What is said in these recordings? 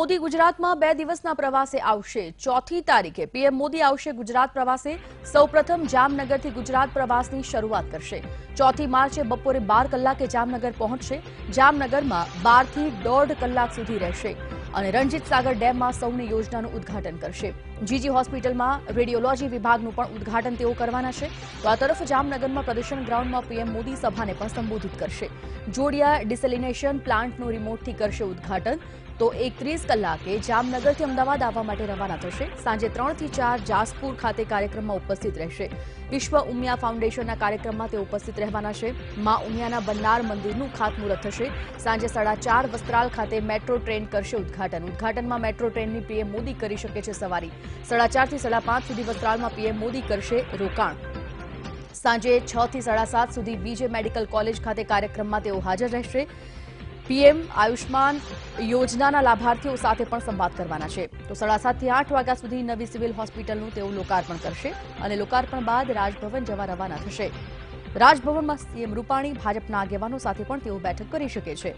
મોદી ગુજરાતમાં બે દિવસના પ્રવાસે આવશે. ચોથી તારીખે પીએમ મોદી આવશે ગુજરાત પ્રવાસે. સૌપ્રથમ જામનગરથી ગુજરાત પ્રવાસની શરૂઆત કરશે. ચોથી માર્ચે બપોરે બાર કલાકે જામનગર પહોંચશે. જામનગરમાં બારથી દોઢ કલાક સુધી રહેશે. અને રણજીત સાગર ડેમમાં સૌની યોજનાનું ઉદ્ઘાટન કરશે. જીજી હોસ્પિટલમાં રેડિયોલોજી વિભાગનું પણ ઉદ્ઘાટન તેઓ કરવાના છે. તો આ તરફ જામનગરમાં પ્રદર્શન ગ્રાઉન્ડમાં પીએમ મોદી સભાને પણ સંબોધિત કરશે. જોડિયા ડિસેલિનેશન પ્લાન્ટનું રિમોટથી કરશે ઉદ્ઘાટન. તો એકત્રીસ કલાકે જામનગરથી અમદાવાદ આવવા માટે રવાના થશે. સાંજે ત્રણથી ચાર જાસપુર ખાતે કાર્યક્રમમાં ઉપસ્થિત રહેશે. વિશ્વ ઉમિયા ફાઉન્ડેશનના કાર્યક્રમમાં તેઓ ઉપસ્થિત રહેવાના છે. મા ઉમિયાના બન્નાર મંદિરનું ખાતમુહૂર્ત થશે. સાંજે સાડા ચાર વસ્ત્રાલ ખાતે મેટ્રો ટ્રેન કરશે ઉદ્ઘાટન. ઉદઘાટનમાં મેટ્રો ટ્રેનની પીએમ મોદી કરી શકે છે સવારી. સાડા ચારથી સાડા પાંચ સુધી વસ્ત્રાલમાં પીએમ મોદી કરશે રોકાણ. સાંજે છ થી સાડા સાત સુધી બીજે મેડિકલ કોલેજ ખાતે કાર્યક્રમમાં તેઓ હાજર રહેશે. પીએમ આયુષ્માન યોજનાના લાભાર્થીઓ સાથે પણ સંવાદ કરવાના છે. તો સાડા સાતથી આઠ વાગ્યા સુધી નવી સિવિલ હોસ્પિટલનું તેઓ લોકાર્પણ કરશે અને લોકાર્પણ બાદ રાજભવન જવા રવાના થશે. રાજભવનમાં સીએમ રૂપાણી, ભાજપના આગેવાનો સાથે પણ તેઓ બેઠક કરી શકે છે.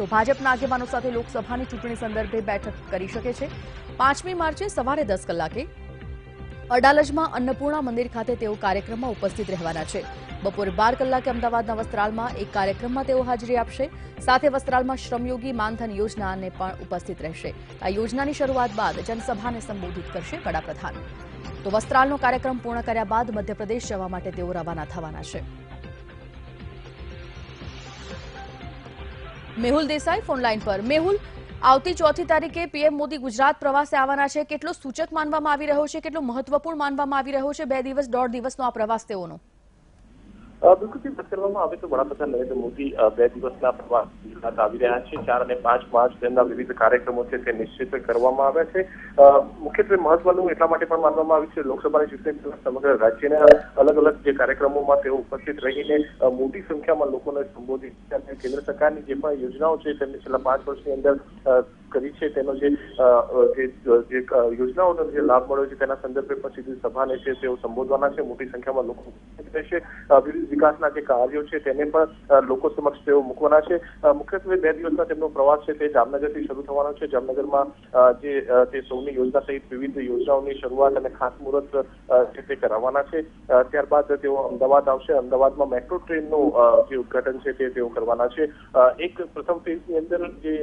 તો ભાજપના આગેવાનો સાથે લોકસભાની ચૂંટણી સંદર્ભે બેઠક કરી શકે છે. પાંચમી માર્ચે સવારે દસ કલાકે અડાલજમાં અન્નપૂર્ણા મંદિર ખાતે તેઓ કાર્યક્રમમાં ઉપસ્થિત રહેવાના છે. બપોરે બાર કલાકે અમદાવાદના વસ્ત્રાલમાં એક કાર્યક્રમમાં તેઓ હાજરી આપશે. સાથે વસ્ત્રાલમાં શ્રમયોગી માનધન યોજનાને પણ ઉપસ્થિત રહેશે. આ યોજનાની શરૂઆત બાદ જનસભાને સંબોધિત કરશે વડાપ્રધાન. તો વસ્ત્રાલનો કાર્યક્રમ પૂર્ણ કર્યા બાદ મધ્યપ્રદેશ જવા માટે તેઓ રવાના થવાના છે. મેહુલ દેસાઈ ફોનલાઈન પર. મેહુલ, આવતી ચોથી તારીખે પીએમ મોદી ગુજરાત પ્રવાસે આવવાના છે. કેટલો સૂચક માનવામાં આવી રહ્યો છે? કેટલો મહત્વપૂર્ણ માનવામાં આવી રહ્યો છે? બે દિવસ, દોઢ દિવસનો આ પ્રવાસ તેઓનો. બિલકુલ વાત કરવામાં આવે તો વડાપ્રધાન નરેન્દ્ર મોદી બે દિવસના પ્રવાસ ગુજરાત આવી રહ્યા છે. ચાર અને પાંચ માર્ચ તેમના વિવિધ કાર્યક્રમો છે તે નિશ્ચિત કરવામાં આવ્યા છે. મુખ્યત્વે મહત્વનું એટલા માટે પણ માનવામાં આવ્યું છે. લોકસભાની ચૂંટણી સમગ્ર રાજ્યના અલગ અલગ જે કાર્યક્રમોમાં તેઓ ઉપસ્થિત રહીને મોટી સંખ્યામાં લોકોને સંબોધિત કેન્દ્ર સરકારની જે પણ યોજનાઓ છે, તેમને છેલ્લા પાંચ વર્ષની અંદર કરી છે, તેનો જે યોજનાઓનો જે લાભ મળ્યો છે, તેના સંદર્ભે પણ સીધી સભાને છે, તેઓ સંબોધવાના છે, મોટી સંખ્યામાં લોકો રહેશે. વિવિધ વિકાસના જે કાર્યો છે, તેને પણ લોકો સમક્ષ તેઓ મૂકવાના છે. મુખ્યત્વે બે દિવસના તેમનો પ્રવાસ છે, તે જામનગરથી શરૂ થવાનો છે. જામનગરમાં જે તે સૌની યોજના સહિત વિવિધ યોજનાઓની શરૂઆત અને ખાતમુહૂર્ત છે, તે કરાવવાના છે. ત્યારબાદ તેઓ અમદાવાદ આવશે. અમદાવાદમાં મેટ્રો ટ્રેનનું જે ઉદઘાટન છે, તે તેઓ કરવાના છે. એક પ્રથમ ફેઝની અંદર જે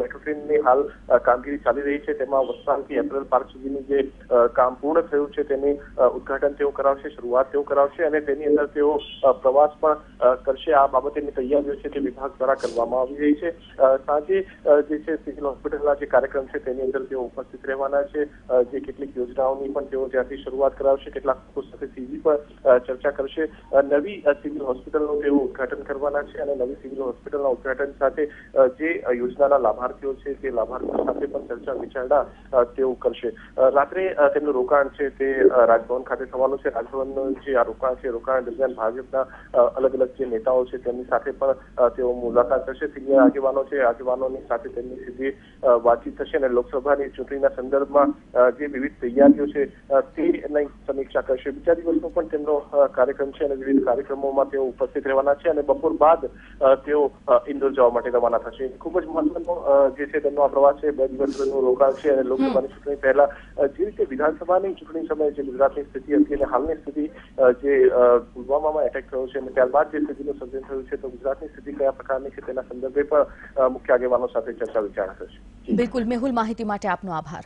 મેટ્રો ટ્રેનની હાલ કામગીરી ચાલી રહી છે. તેમાં વસ્ત્રાલથી એપ્રિલ પાર્ક સુધીનું જે કામ પૂર્ણ થયું છે, તેની ઉદઘાટન તેઓ કરાવશે, શરૂઆત તેઓ કરાવશે અને તેની અંદર તેઓ પ્રવાસ પણ કરશે. આ બાબતેની તૈયારીઓ છે તે વિભાગ દ્વારા કરવામાં આવી રહી છે. સાંજે જે છે સિવિલ હોસ્પિટલના જે કાર્યક્રમ છે તેની અંદર તેઓ ઉપસ્થિત રહેવાના છે. જે કેટલીક યોજનાઓની પણ તેઓ ત્યાંથી શરૂઆત કરાવશે. કેટલાક લોકો સાથે સીવી પર ચર્ચા કરશે. નવી સિવિલ હોસ્પિટલનું તેઓ ઉદઘાટન કરવાના છે અને નવી સિવિલ હોસ્પિટલના ઉદઘાટન સાથે જે યોજનાના લાભાર્થીઓ છે તે લાભાર્થીઓ સાથે પણ ચર્ચા વિચારણા તેઓ કરશે. રાત્રે તેમનું રોકાણ છે તે રાજભવન ખાતે થવાનું છે. રાજભવનનું જે આ રોકાણ છે, રોકાણ દરમિયાન ભાજપના અલગ અલગ જે નેતાઓ છે તેમની સાથે પણ તેઓ મુલાકાત કરશે. સિનિયર આગેવાનો છે, આગેવાનોની સાથે તેમની સીધી વાતચીત થશે અને લોકસભાની ચૂંટણીના સંદર્ભમાં જે વિવિધ તૈયારીઓ છે તેની સમીક્ષા કરશે. બીજા દિવસનો પણ તેમનો કાર્યક્રમ છે અને વિવિધ કાર્યક્રમોમાં તેઓ ઉપસ્થિત રહેવાના છે અને બપોર બાદ તેઓ ઇન્દોર જવા માટે રવાના થશે. ખૂબ જ મહત્વનો જે છે તેમનો આ પ્રવાસ છે, બે દિવસનું રોકાણ છે અને લોકસભાની ચૂંટણી પહેલા જે રીતે વિધાનસભાની ચૂંટણી સમયે જે ગુજરાતની સ્થિતિ હતી અને હાલની સ્થિતિ જે પુલવામામાં એટેક થયો છે અને ત્યારબાદ જે સ્થિતિનું સર્જન થયું છે, તો ગુજરાતની સ્થિતિ કયા પ્રકારની છે, તેના સંદર્ભે પણ મુખ્ય આગેવાનો સાથે ચર્ચા વિચારણા થશે. બિલકુલ. મેહુલ, માહિતી માટે આપનો આભાર.